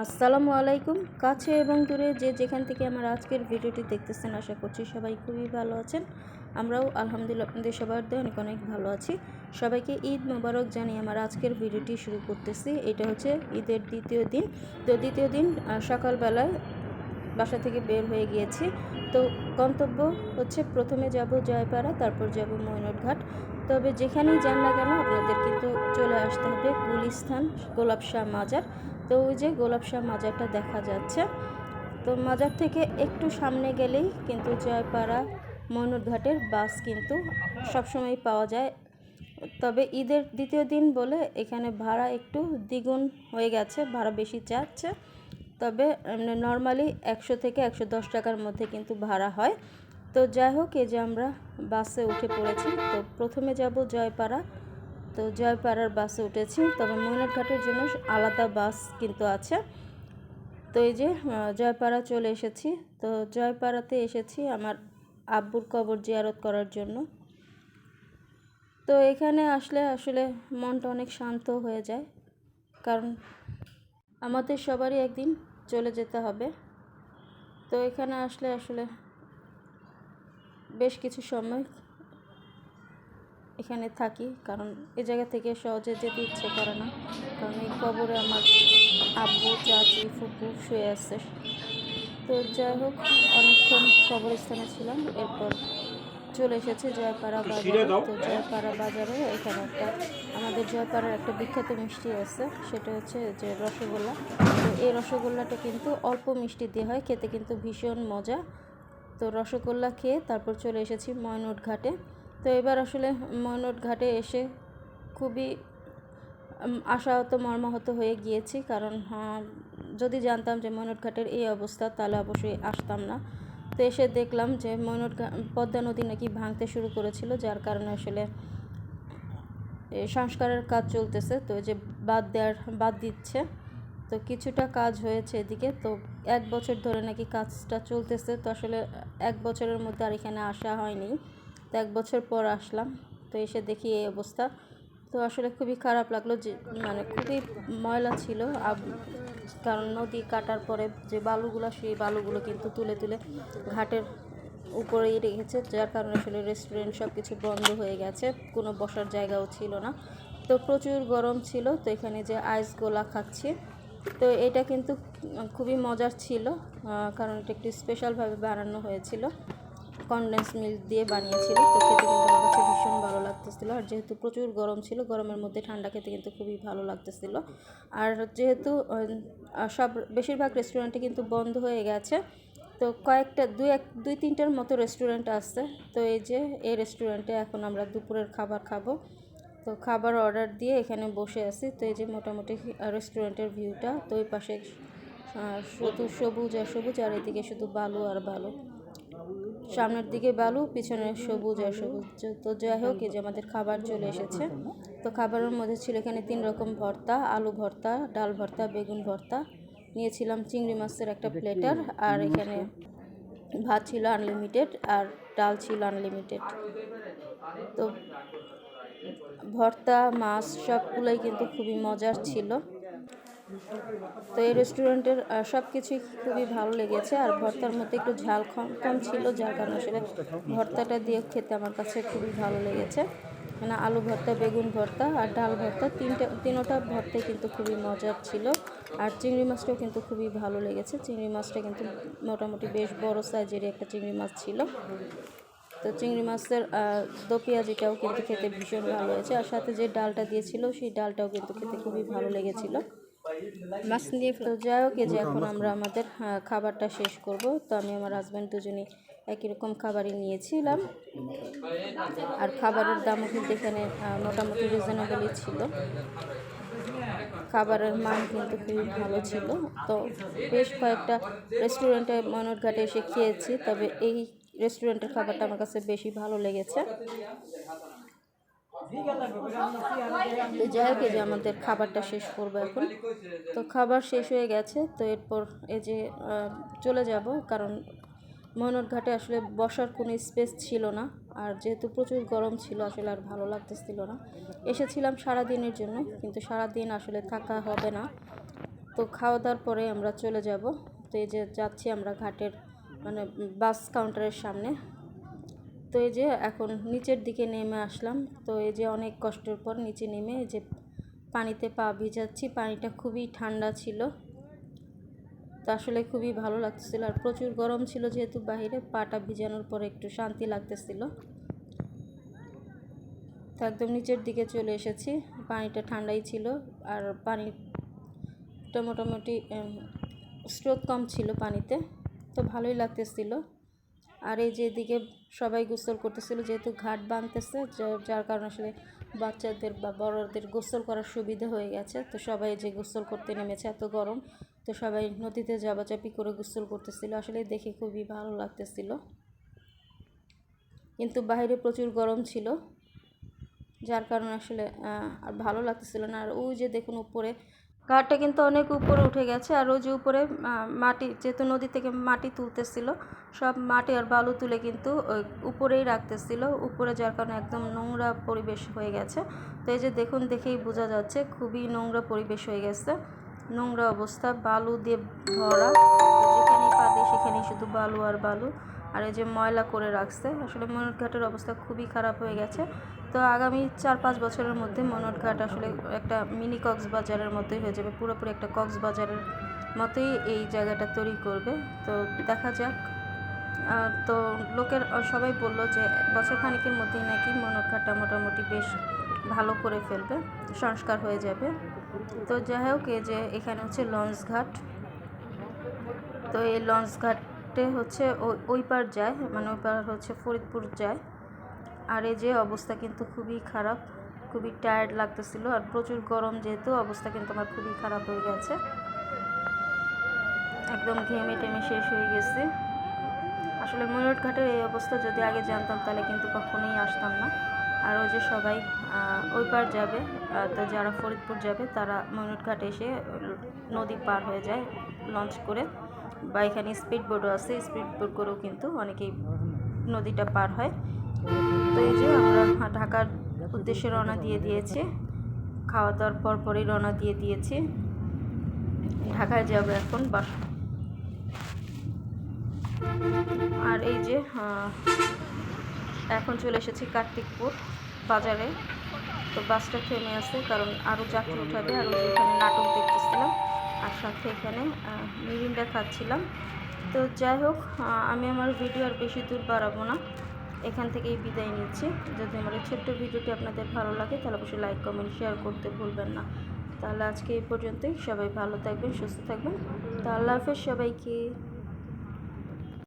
আসসালামু আলাইকুম। কাছে এবং দূরে যে যেখান থেকে আমার আজকের ভিডিওটি দেখতেছেন, আশা করছি সবাই খুবই ভালো আছেন। আমরাও আলহামদুলিল্লাহ আপনাদের সবার দিয়ে অনেক অনেক ভালো আছি। সবাইকে ঈদ মোবারক জানিয়ে আমার আজকের ভিডিওটি শুরু করতেছি। এটা হচ্ছে ঈদের দ্বিতীয় দিন। তো দ্বিতীয় দিন সকালবেলায় বাসা থেকে বের হয়ে গিয়েছি। তো গন্তব্য হচ্ছে প্রথমে যাব জয়পাড়া, তারপর যাব ময়নটঘাট তবে যেখানেই যান না কেন, আপনাদের কিন্তু চলে আসতে হবে গুলিস্থান গোলাপ শাহ মাজার। তো ওই যে গোলাপ শাহ মাজারটা দেখা যাচ্ছে। তো মাজার থেকে একটু সামনে গেলেই কিন্তু জয়পাড়া ময়নটঘাটের বাস কিন্তু সবসময় পাওয়া যায়। তবে ঈদের দ্বিতীয় দিন বলে এখানে ভাড়া একটু দ্বিগুণ হয়ে গেছে, ভাড়া বেশি চাচ্ছে তবে নর্মালি একশো থেকে একশো দশ টাকার মধ্যে কিন্তু ভাড়া হয়। তো যাই হোক, এই যে আমরা বাসে উঠে পড়েছি। তো প্রথমে যাব জয়পাড়া তো জয়পাড়ার বাসে উঠেছি। তবে ময়নারঘাটের জন্য আলাদা বাস কিন্তু আছে। তো এই যে জয়পাড়া চলে এসেছি। তো জয়পাড়াতে এসেছি আমার আব্বুর কবর জিয়ারত করার জন্য। তো এখানে আসলে আসলে মনটা অনেক শান্ত হয়ে যায়। কারণ আমাদের সবারই একদিন চলে যেতে হবে। তো এখানে আসলে আসলে বেশ কিছু সময় এখানে থাকি কারণ এ জায়গা থেকে সহজে যেতে ইচ্ছে করে না। কারণ এই কবরে আমার আব্বু চাচি ফুপু শুয়ে আছে। তো যাই হোক অনেকক্ষণ কবরস্থানে ছিলাম এরপর চলে এসেছে জয়পাড়া বাজারে। তো জয়পাড়া বাজারে এখানে একটা আমাদের জয়পাড়ার একটা বিখ্যাত মিষ্টি আছে সেটা হচ্ছে যে রসগোল্লা। তো এই রসগোল্লাটা কিন্তু অল্প মিষ্টি দিয়ে হয় খেতে কিন্তু ভীষণ মজা। তো রসগোল্লা খেয়ে তারপর চলে এসেছি ময়নট ঘাটে তো এবার আসলে ময়নট ঘাটে এসে খুবই আশাহত মর্মাহত হয়ে গিয়েছি। কারণ হ্যাঁ, যদি জানতাম যে ময়নট ঘাটের এই অবস্থা তাহলে অবশ্যই আসতাম না। তো এসে দেখলাম যে ময়নট ঘা- পদ্মা নদী নাকি ভাঙতে শুরু করেছিল যার কারণে আসলে সংস্কারের কাজ চলতেছে। তো যে বাদ দেওয়ার বাদ দিচ্ছে। তো কিছুটা কাজ হয়েছে এদিকে। তো এক বছর ধরে নাকি কাজটা চলতেছে। তো আসলে এক বছরের মধ্যে আর এখানে আসা হয়নি। তো এক বছর পর আসলাম, তো এসে দেখি এই অবস্থা। তো আসলে খুবই খারাপ লাগল যে মানে খুবই ময়লা ছিল কারণ নদী কাটার পরে যে বালুগুলো, সেই বালুগুলো কিন্তু তুলে তুলে ঘাটের উপরেই রেখেছে, যার কারণে আসলে রেস্টুরেন্ট সব কিছু বন্ধ হয়ে গেছে, কোনো বসার জায়গাও ছিল না। তো প্রচুর গরম ছিল, তো এখানে যে আইস গোলা খাচ্ছি, তো এটা কিন্তু খুবই মজার ছিল কারণ এটা একটু স্পেশালভাবে বানানো হয়েছিল। কনডেন্স মিল্ক দিয়ে বানিয়েছিল। তো খেতে কিন্তু আমার কাছে ভীষণ ভালো লাগতেছিল। আর যেহেতু প্রচুর গরম ছিল, গরমের মধ্যে ঠান্ডা খেতে কিন্তু খুবই ভালো লাগতেছিল। আর যেহেতু সব, বেশিরভাগ রেস্টুরেন্টে কিন্তু বন্ধ হয়ে গেছে। তো কয়েকটা, দুই এক, দুই তিনটার মতো রেস্টুরেন্ট আছে তো এই যে, এই রেস্টুরেন্টে এখন আমরা দুপুরের খাবার খাব। তো খাবার অর্ডার দিয়ে এখানে বসে আছি। তো এই যে মোটামুটি রেস্টুরেন্টের ভিউটা তো ওই পাশে শুধু সবুজ আর সবুজ, আর এদিকে শুধু বালু আর বালু। সামনের দিকে বালু, পিছনে সবুজ আর সবুজ। তো- যাই হোক, এই যে আমাদের খাবার চলে এসেছে। তো খাবারের মধ্যে ছিল এখানে তিন রকম ভর্তা, আলু ভর্তা, ডাল ভর্তা, বেগুন ভর্তা। নিয়েছিলাম চিংড়ি মাছের একটা প্লেটার আর এখানে ভাত ছিল আনলিমিটেড আর ডাল ছিল আনলিমিটেড। তো ভর্তা, মাছ সবগুলোই কিন্তু খুবই মজার ছিল। তো এই রেস্টুরেন্টের সব কিছুই খুবই ভালো লেগেছে। আর ভর্তার মধ্যে একটু ঝাল কম কম ছিল, যার কারণে সেটা ভর্তাটা দিয়ে খেতে আমার কাছে খুবই ভালো লেগেছে। মানে আলু ভর্তা, বেগুন ভর্তা আর ডাল ভর্তা, তিনটা, তিনোটা ভর্তাই কিন্তু খুবই মজার ছিল। আর চিংড়ি মাছটাও কিন্তু খুবই ভালো লেগেছে। চিংড়ি মাছটা কিন্তু মোটামুটি বেশ বড় সাইজেরই একটা চিংড়ি মাছ ছিল। তো চিংড়ি মাছের দো পেঁয়াজিটাও কিন্তু খেতে ভীষণ ভালো হয়েছে। আর সাথে যে ডালটা দিয়েছিল, সেই ডালটাও কিন্তু খেতে খুবই ভালো লেগেছিল। মাছ নিয়ে তো যাই হোক যে এখন আমরা আমাদের খাবারটা শেষ করব। তো আমি আমার হাজব্যান্ড দুজনেই একই রকম খাবারই নিয়েছিলাম। আর খাবারের দামও কিন্তু এখানে মোটামুটি রিজনেবলই ছিল। খাবারের মান কিন্তু খুবই ভালো ছিল। তো বেশ কয়েকটা রেস্টুরেন্টে ময়নটঘাটে এসে খেয়েছি তবে এই রেস্টুরেন্টের খাবারটা আমার কাছে বেশি ভালো লেগেছে। তো যাই হোক যে আমাদের খাবারটা শেষ করব এখন। তো খাবার শেষ হয়ে গেছে, তো এরপর এই যে চলে যাব, কারণ ময়নট ঘাটে আসলে বসার কোনো স্পেস ছিল না, আর যেহেতু প্রচুর গরম ছিল, আসলে আর ভালো লাগতেছিল না। এসেছিলাম সারা দিনের জন্য, কিন্তু সারা দিন আসলে থাকা হবে না। তো খাওয়া দাওয়ার পরে আমরা চলে যাব। তো এই যে যাচ্ছি আমরা ঘাটের মানে বাস কাউন্টারের সামনে। তো এই যে এখন নিচের দিকে নেমে আসলাম। তো এই যে অনেক কষ্টের পর নিচে নেমে এই যে পানিতে পা ভিজাচ্ছি। পানিটা খুবই ঠান্ডা ছিল। তো আসলে খুবই ভালো লাগতেছিল। আর প্রচুর গরম ছিল যেহেতু বাইরে পাটা ভিজানোর পরে একটু শান্তি লাগতেছিল। তো একদম নিচের দিকে চলে এসেছি। পানিটা ঠান্ডাই ছিল। আর পানিটা মোটামুটি স্রোত কম ছিল পানিতে। তো ভালোই লাগতেছিল। আর এই যে এদিকে সবাই গোসল করতেছিল, যেহেতু ঘাট বাঁধতেছে যার কারণে আসলে বাচ্চাদের বা বড়দের গোসল করার সুবিধা হয়ে গেছে। তো সবাই যে গোসল করতে নেমেছে, এত গরম। তো সবাই নদীতে যাবাচাপি করে গোসল করতেছিল। আসলে দেখে খুবই ভালো লাগতেছিল। কিন্তু বাইরে প্রচুর গরম ছিল, যার কারণে আসলে আর ভালো লাগতেছিল না। আর ওই যে দেখুন উপরে ঘাটটা কিন্তু অনেক উপরে উঠে গেছে আর ওই যে উপরে মাটি, যেহেতু নদী থেকে মাটি তুলতেছিল, সব মাটি আর বালু তুলে কিন্তু উপরেই রাখতেছিল, উপরে যার কারণে একদম নোংরা পরিবেশ হয়ে গেছে। তো এই যে দেখুন, দেখেই বোঝা যাচ্ছে, খুবই নোংরা পরিবেশ হয়ে গেছে, নোংরা অবস্থা, বালু দিয়ে ভরা, যেখানেই পা দিই সেখানেই শুধু বালু আর বালু, আর এই যে ময়লা করে রাখছে, আসলে ময়ূরঘাটের অবস্থা খুবই খারাপ হয়ে গেছে। তো আগামী চার পাঁচ বছরের মধ্যে ময়ূরঘাট আসলে একটা মিনি কক্সবাজারের মতোই হয়ে যাবে, পুরোপুরি একটা কক্সবাজারের মতোই এই জায়গাটা তৈরি করবে। তো দেখা যাক। তো লোকের সবাই বলল যে বছর খানিকের মধ্যেই নাকি ময়ূরঘাটটা মোটামুটি বেশ ভালো করে ফেলবে, সংস্কার হয়ে যাবে। তো যাই হোক, এই যে এখানে হচ্ছে লঞ্চ ঘাট তো এই লঞ্চ ঘাটে হচ্ছে ওই পার যায় মানে ওই পার হচ্ছে ফরিদপুর যায়। আর এই যে অবস্থা কিন্তু খুবই খারাপ, খুবই টায়ার্ড লাগতেছিল আর প্রচুর গরম যেহেতু, অবস্থা কিন্তু আমার খুবই খারাপ হয়ে গেছে। একদম ঘেমে টেমে শেষ হয়ে গেছে। আসলে ময়ূর ঘাটের এই অবস্থা যদি আগে জানতাম তাহলে কিন্তু কখনোই আসতাম না। আর ওই যে সবাই ওই পার যাবে তো যারা ফরিদপুর যাবে তারা ময়ূর ঘাটে এসে নদী পার হয়ে যায় লঞ্চ করে। বা এখানে স্পিড বোটও আছে স্পিড বোট করেও কিন্তু অনেকেই নদীটা পার হয়। তো এই যে আমরা ঢাকার উদ্দেশ্যে রওনা দিয়ে দিয়েছি। খাওয়া দাওয়ার পর পরই রওনা দিয়ে দিয়েছি। ঢাকায় যাব এখন বাস আর এই যে এখন চলে এসেছি কার্তিকপুর বাজারে। তো বাসটা থেমে আছে, কারণ আরও যাত্রী উঠাবে, আর ওই এখানে নাটক দেখতেছিলাম, আর সাথে এখানে মিরিন্ডা খাচ্ছিলাম। তো যাই হোক আমি আমার ভিডিও আর বেশি দূর বাড়াবো না। এখান থেকেই বিদায় নিচ্ছি। যদি আমার এই ছোট্ট ভিডিওটি আপনাদের ভালো লাগে, তাহলে অবশ্যই লাইক কমেন্ট শেয়ার করতে ভুলবেন না। তাহলে আজকে এই পর্যন্তই। সবাই ভালো থাকবেন, সুস্থ থাকবেন। তো আল্লাহ হাফেজ সবাইকে।